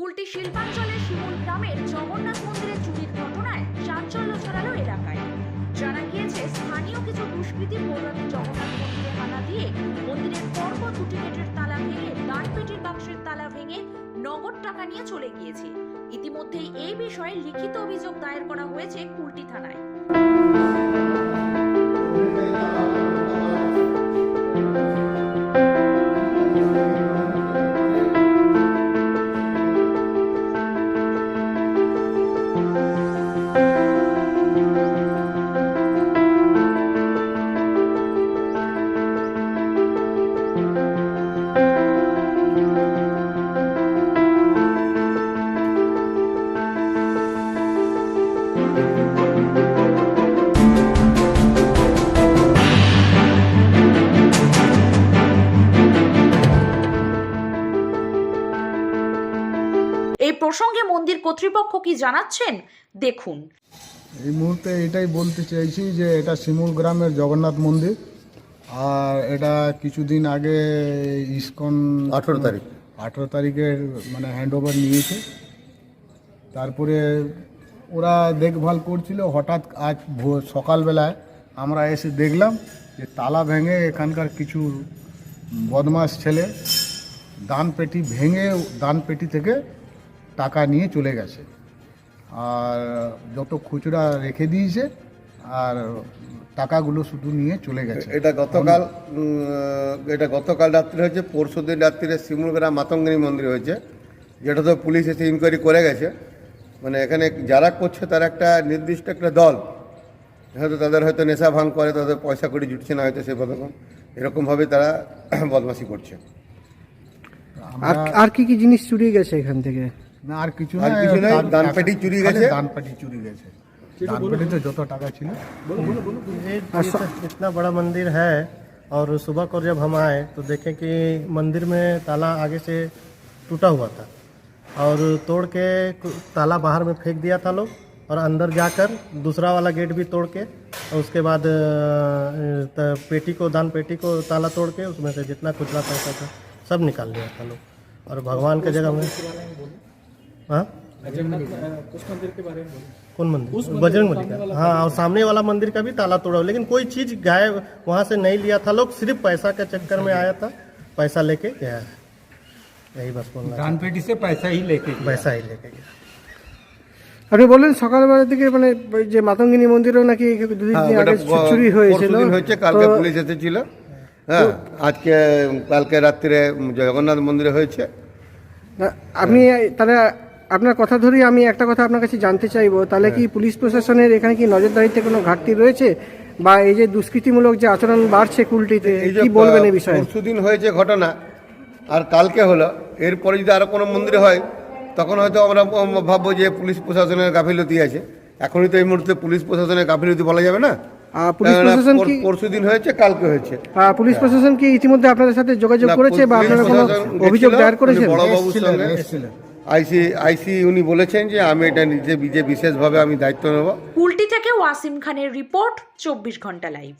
কুলটি শিল্পাঞ্চলের শিমুল গ্রামের জগন্নাথ মন্দিরে চুরির ঘটনায় চাঞ্চল্য ছড়ালো এলাকায়। জানা গিয়েছে, স্থানীয় কিছু দুষ্কৃতী পৌরাণিক জগন্নাথ মন্দিরে হানা দিয়ে মন্দিরের পর্ব দুটি গেটের তালা ভেঙে দানপেটির বাক্সের তালা ভেঙে নগদ টাকা নিয়ে চলে গিয়েছে। ইতিমধ্যেই এই বিষয়ে লিখিত অভিযোগ দায়ের করা হয়েছে কুলটি থানায়। এই প্রসঙ্গে মন্দির কর্তৃপক্ষ কি জানাচ্ছেন? দেখুন। এই মুহূর্তে এটাই বলতে চাইছি যে এটা শিমুল গ্রামের জগন্নাথ মন্দির। আর এটা কিছুদিন আগে ইসকন আঠেরো তারিখ। আঠেরো তারিখের মানে হ্যান্ড ওভার নিয়েছে। তারপরে ওরা দেখভাল করছিল হঠাৎ আজ ভোর সকালবেলায় আমরা এসে দেখলাম যে তালা ভেঙে এখানকার কিছু বদমাস ছেলে দান পেটি ভেঙে দান পেটি থেকে টাকা নিয়ে চলে গেছে। আর যত খুচরা রেখে দিয়েছে আর টাকাগুলো শুধু নিয়ে চলে গেছে। এটা গতকাল এটা গতকাল রাত্রে হয়েছে পরশু দিন রাত্রিরে শিমুলগ্রাম মাতঙ্গিনী মন্দির হয়েছে যেটা তো পুলিশ এসে ইনকোয়ারি করে গেছে। মানে এখানে যারা করছে তার একটা নির্দিষ্ট একটা দল। হয়তো তাদের হয়তো নেশা ভাঙ করে তাদের পয়সা করে জুটছে না হয়তো সেরকম এরকমভাবে তারা বদমাশি করছে। আর আর কি কি জিনিস চুরি গেছে এখান থেকে? না আর কিছু আর না কিছু নয়, দান- দানপেটি টাকা- চুরি খালি গেছে। দানপেটি চুরি গেছে দানপেটিতে যত টাকা ছিল ये इतना, इतना बड़ा मंदिर है और सुबह को जब हम आए तो देखें कि मंदिर में ताला आगे से टूटा हुआ था और तोड़ के ताला बाहर में फेंक दिया था लोग और अंदर जाकर दूसरा वाला गेट भी तोड़ के और उसके बाद अ, त- पेटी को दान पेटी को ताला तोड़ के उसमें से जितना खुचरा पैसा था सब निकाल लिया था लोग और भगवान के जगह में हाँ कौन मंदिर बजरंग बली का हाँ और सामने वाला मंदिर का भी ताला तोड़ा हुआ। लेकिन कोई चीज गायब वहां से नहीं लिया था लोग सिर्फ पैसा के चक्कर में आया था पैसा लेके गया है यही बस बोलना था। दानपेटी से पैसा ही लेके गया। पैसा ही लेके गया আপনি বললেন সকালবেলা থেকে মানে ওই যে মাতঙ্গিনী মন্দিরেও নাকি দুদিন হ্যাঁ, দিন ওটা আগে চু- চুরি হয়েছিল পরশুদিন হয়েছে কালকে তো- পুলিশ এসেছিল হ্যাঁ আজকে কালকে রাত্রিরে জগন্নাথ মন্দিরে হয়েছে না, আপনি তাহলে আপনার কথা ধরেই আমি একটা কথা আপনার কাছে জানতে চাইব। তাহলে কি পুলিশ প্রশাসনের এখানে কি নজরদারিতে কোনো ঘাটতি রয়েছে? বা এই যে দুষ্কৃতিমূলক যে আচরণ বাড়ছে কুলটিতে কি বলবেন এই বিষয়ে? পরশুদিন হয়েছে ঘটনা আর কালকে হলো। এরপরে যদি আরও কোনো মন্দিরে হয় তখন হয়তো আমরা ভাববো যে পুলিশ প্রশাসনের গাফিলতি আছে। এখনই তো এই মুহূর্তে পুলিশ প্রশাসনের গাফিলতি বলা যাবে না। পুলিশ প্রশাসন কি পরশু দিন হয়েছে কালকে হয়েছে। পুলিশ প্রশাসন কি ইতিমধ্যে আপনাদের সাথে যোগাযোগ করেছে বা আপনারা কোনো অভিযোগ দায়ের করেছেন? বড়বাবুর সঙ্গে এসছিলেন। আইসি আইসি উনি বলেছেন যে আমি এটা নিজে বিজে বিশেষভাবে আমি দায়িত্ব নেব। কুলটি থেকে ওয়াসিম খানের রিপোর্ট, চব্বিশ ঘণ্টা লাইভ